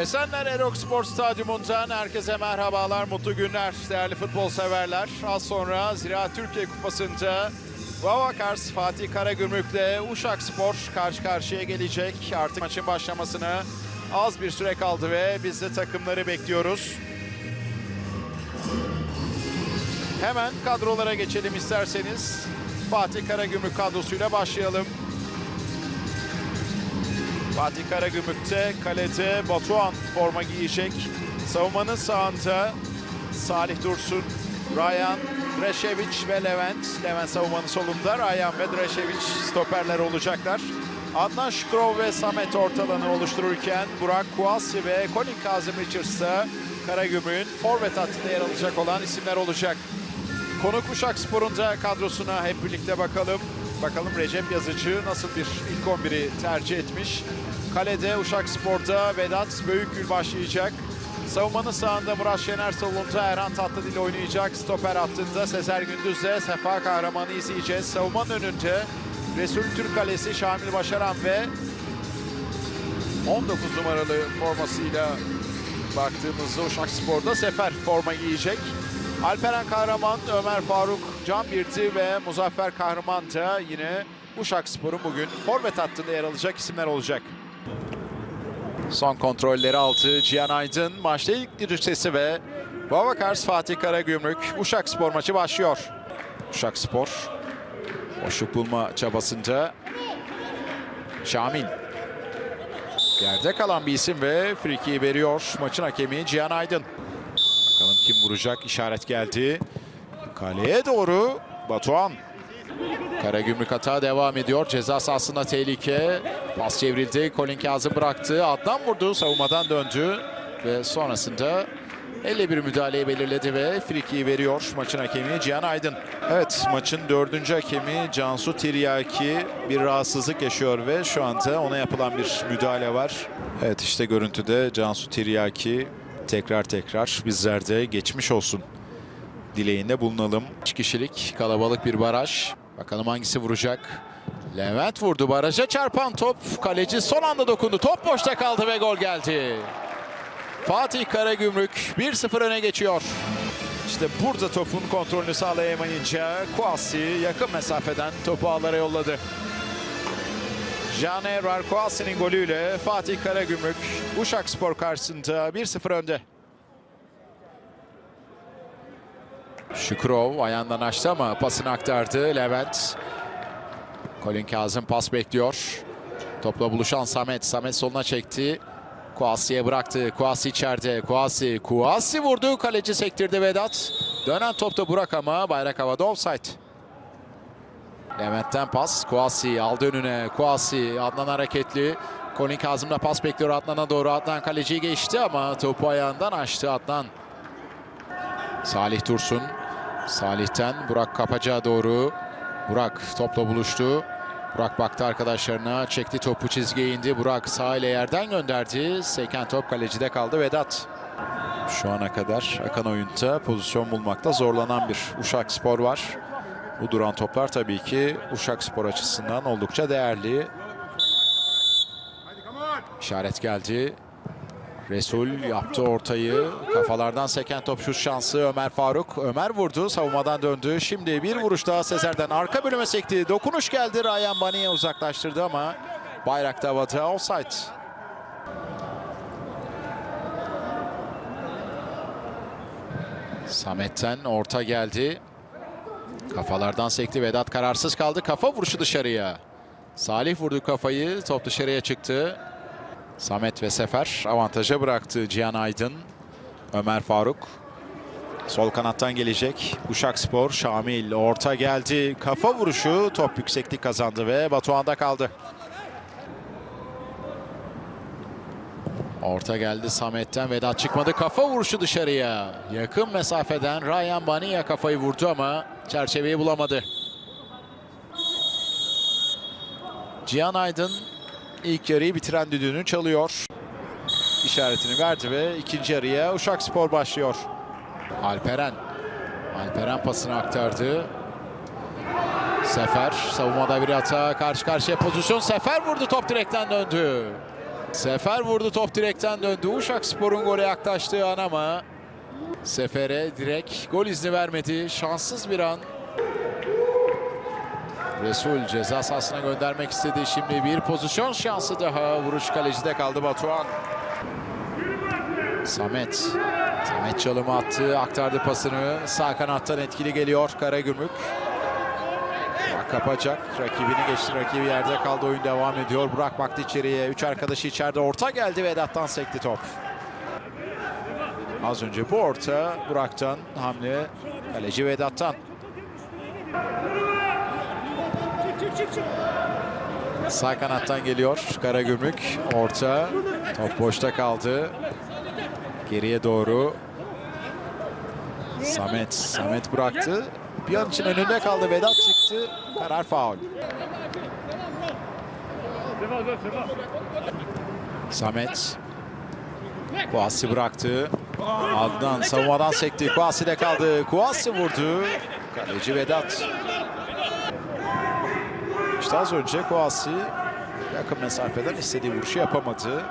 Esenler Erok Spor Stadyumundan herkese merhabalar, mutlu günler değerli futbol severler. Az sonra Ziraat Türkiye Kupası'nda Vavakars Fatih Karagümrük'le Uşak Spor karşı karşıya gelecek. Artık maçın başlamasına az bir süre kaldı ve biz de takımları bekliyoruz. Hemen kadrolara geçelim isterseniz. Fatih Karagümrük kadrosuyla başlayalım. Fatih Karagümrük'te kalede Batuhan forma giyecek. Savunmanın sağında Salih Dursun, Ryan, Dreşeviç ve Levent. Levent savunmanın solunda. Ryan ve Dreşeviç stoperler olacaklar. Adnan Şükrov ve Samet ortalanı oluştururken Burak Kuasi ve Colin Kazım Richards da Karagümrük'ün forvet hattında yer alacak olan isimler olacak. Konuk Uşak Spor'un da kadrosuna hep birlikte bakalım. Bakalım Recep Yazıcı nasıl bir ilk 11'i tercih etmiş. Kalede Uşak Spor'da Vedat Büyükgül başlayacak. Savunmanın sağında Murat Şener solunda Erhan Tatlıdil oynayacak. Stoper hattında Sezer Gündüz'le Sefa Kahraman'ı izleyeceğiz. Savunmanın önünde Resul Türk Kalesi Şamil Başaran ve 19 numaralı formasıyla baktığımızda Uşak Spor'da Sefer forma giyecek. Alperen Kahraman, Ömer Faruk, Can Birti ve Muzaffer Kahraman da yine Uşak Spor'un bugün forvet hattında yer alacak isimler olacak. Son kontrolleri altı Cihan Aydın. Maçta ilk düdük sesi ve Babakars Fatih Karagümrük. Uşak Spor maçı başlıyor. Uşak Spor boşluk bulma çabasında Şamil. Yerde kalan bir isim ve frikiyi veriyor maçın hakemi Cihan Aydın. Bakalım kim vuracak işaret geldi. Kaleye doğru Batuhan. Karagümrük hata devam ediyor. Ceza sahasında tehlike. Pas çevrildi. Colin Kazım bıraktı. Adnan vurdu. Savunmadan döndü. Ve sonrasında elle bir müdahaleyi belirledi ve frikiyi veriyor maçın hakemi Cihan Aydın. Evet maçın dördüncü hakemi Cansu Tiryaki bir rahatsızlık yaşıyor ve şu anda ona yapılan bir müdahale var. Evet işte görüntüde Cansu Tiryaki tekrar tekrar bizlerde geçmiş olsun dileğinde bulunalım. 3 kişilik kalabalık bir baraj. Bakalım hangisi vuracak. Levent vurdu baraja çarpan top. Kaleci son anda dokundu. Top boşta kaldı ve gol geldi. Fatih Karagümrük 1-0 öne geçiyor. İşte burada topun kontrolünü sağlayamayınca Kuasi yakın mesafeden topu ağlara yolladı. Jane Rarkoasi'nin golüyle Fatih Karagümrük Uşak Spor karşısında 1-0 önde. Şükrov ayağından açtı ama pasını aktardı Levent. Colin Kazım pas bekliyor. Topla buluşan Samet. Samet soluna çekti. Kuasi'ye bıraktı. Kuasi içeride. Kuasi. Kuasi vurdu. Kaleci sektirdi Vedat. Dönen topta Burak ama bayrak havada offside. Levent'ten pas. Kuasi aldı önüne. Kuasi Adnan hareketli. Colin Kazım da pas bekliyor Adnan'a doğru. Adnan kaleciyi geçti ama topu ayağından açtı Adnan. Salih Dursun. Salih'ten Burak Kapacağa doğru. Burak topla buluştu. Burak baktı arkadaşlarına. Çekti topu çizgiye indi. Burak sağ ile yerden gönderdi. Seken top kalecide kaldı Vedat. Şu ana kadar akan oyunda pozisyon bulmakta zorlanan bir Uşak Spor var. Bu duran toplar tabii ki Uşak Spor açısından oldukça değerli. İşaret geldi. Resul yaptı ortayı. Kafalardan seken top şut şansı Ömer Faruk. Ömer vurdu. Savunmadan döndü. Şimdi bir vuruş daha Sezer'den arka bölüme sekti. Dokunuş geldi. Ryan Bani'ye uzaklaştırdı ama bayrakta havada offside. Samet'ten orta geldi. Kafalardan sekti. Vedat kararsız kaldı. Kafa vuruşu dışarıya. Salih vurdu kafayı. Top dışarıya çıktı. Samet ve Sefer avantaja bıraktı Cihan Aydın. Ömer Faruk. Sol kanattan gelecek. Uşak Spor, Şamil orta geldi. Kafa vuruşu top yükseklik kazandı ve Batuhan'da kaldı. Orta geldi Samet'ten. Vedat çıkmadı. Kafa vuruşu dışarıya. Yakın mesafeden Ryan Baniya kafayı vurdu ama çerçeveyi bulamadı. Cihan Aydın ilk yarıyı bitiren düdüğünü çalıyor. İşaretini verdi ve ikinci yarıya Uşak Spor başlıyor. Alperen. Alperen pasını aktardı. Sefer savunmada bir hata karşı karşıya pozisyon. Sefer vurdu top direkten döndü. Sefer vurdu top direkten döndü. Uşak Spor'un gole yaklaştığı an ama Sefer'e direkt gol izni vermedi. Şanssız bir an. Resul ceza sahasına göndermek istedi. Şimdi bir pozisyon şansı daha. Vuruş kalecide kaldı Batuhan. Samet. Samet çalımı attı. Aktardı pasını. Sağ kanattan etkili geliyor Karagümrük. Burak kapacak. Rakibini geçti. Rakibi yerde kaldı. Oyun devam ediyor. Burak baktı içeriye. Üç arkadaşı içeride. Orta geldi. Vedat'tan sekti top. Az önce bu orta Burak'tan hamle. Kaleci Vedat'tan. Sağ kanattan geliyor Karagümrük. Orta. Top boşta kaldı. Geriye doğru. Samet. Samet bıraktı. Bir an için önünde kaldı. Vedat çıktı. Karar faul. Samet. Kuasi bıraktı. Adnan savunmadan sekti. Kuasi de kaldı. Kuasi vurdu. Kaleci Vedat. İşte az önce Kuasi yakın mesafeden istediği vuruşu yapamadı.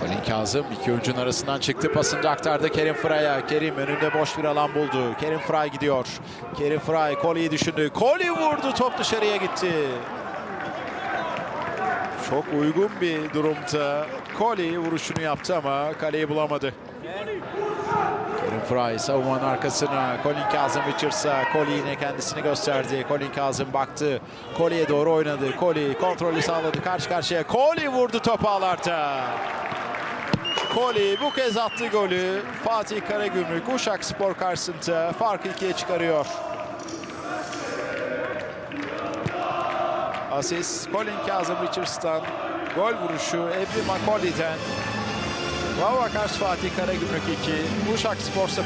Colin Kazım iki oyuncunun arasından çıktı. Pasını aktardı Kerim Fray'a. Kerim önünde boş bir alan buldu. Kerim Fray gidiyor. Kerim Fray Koli'yi düşündü. Koli vurdu. Top dışarıya gitti. Çok uygun bir durumda. Koli vuruşunu yaptı ama kaleyi bulamadı. Fry savunmanın arkasına. Colin Kazım Richards'a. Koli yine kendisini gösterdi. Colin Kazım baktı. Koli'ye doğru oynadı. Koli kontrolü sağladı. Karşı karşıya. Koli vurdu topu ağlarda. Koli bu kez attı golü. Fatih Karagümrük Uşak Spor karşısında farkı ikiye çıkarıyor. Asist Colin Kazım Richards'tan. Gol vuruşu Ebri Makoli'den. Vava karşı Fatih Karagümrük 2. Uşak Spor 0.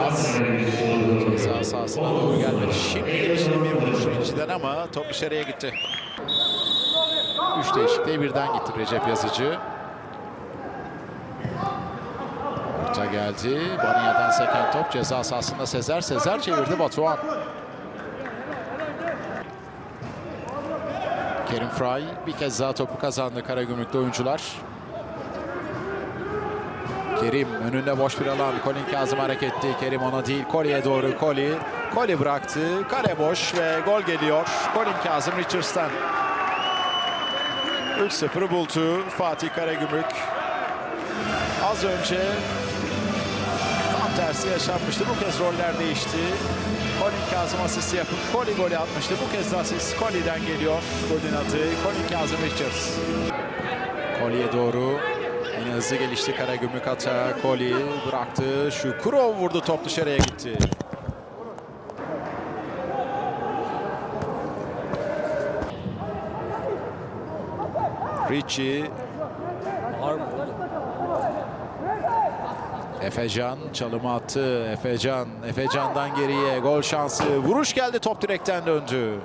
Pas ceza sahasına doğru gelmedi. Şimdi gelişine bir vuruş içinden ama top dışarıya gitti. Üç değişikliğe birden gitti Recep Yazıcı. Orta geldi. Banya'dan seken top ceza sahasında Sezer. Sezer çevirdi Batuhan. Kerim Fry bir kez daha topu kazandı Karagümrük'te oyuncular. Kerim önünde boş bir alan. Colin Kazım hareketli. Kerim ona değil. Koli'ye doğru Koli. Koli bıraktı. Kale boş ve gol geliyor. Colin Kazım Richards'tan. 3-0'ı buldu Fatih Karagümrük. Az önce tam tersi yaşanmıştı. Bu kez roller değişti. Colin Kazım asisti yapıp Koli golü atmıştı. Bu kez de asist Koli'den geliyor. Golün adı Colin Kazım Richards. Koli'ye doğru yine hızlı gelişti Karagümrük ata. Koli bıraktı. Şu Kurov vurdu top dışarıya gitti. Ricci Efecan çalımı attı. Efecan, Efecan'dan geriye gol şansı. Vuruş geldi top direkten döndü.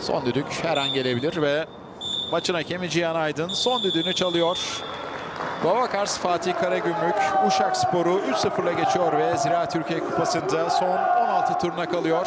Son düdük her an gelebilir ve maçın hakemi Cihan Aydın son düdüğünü çalıyor. Babakars Fatih Karagümrük Uşak Sporu 3-0'la geçiyor ve Zira Türkiye Kupası'nda son 16 turuna kalıyor.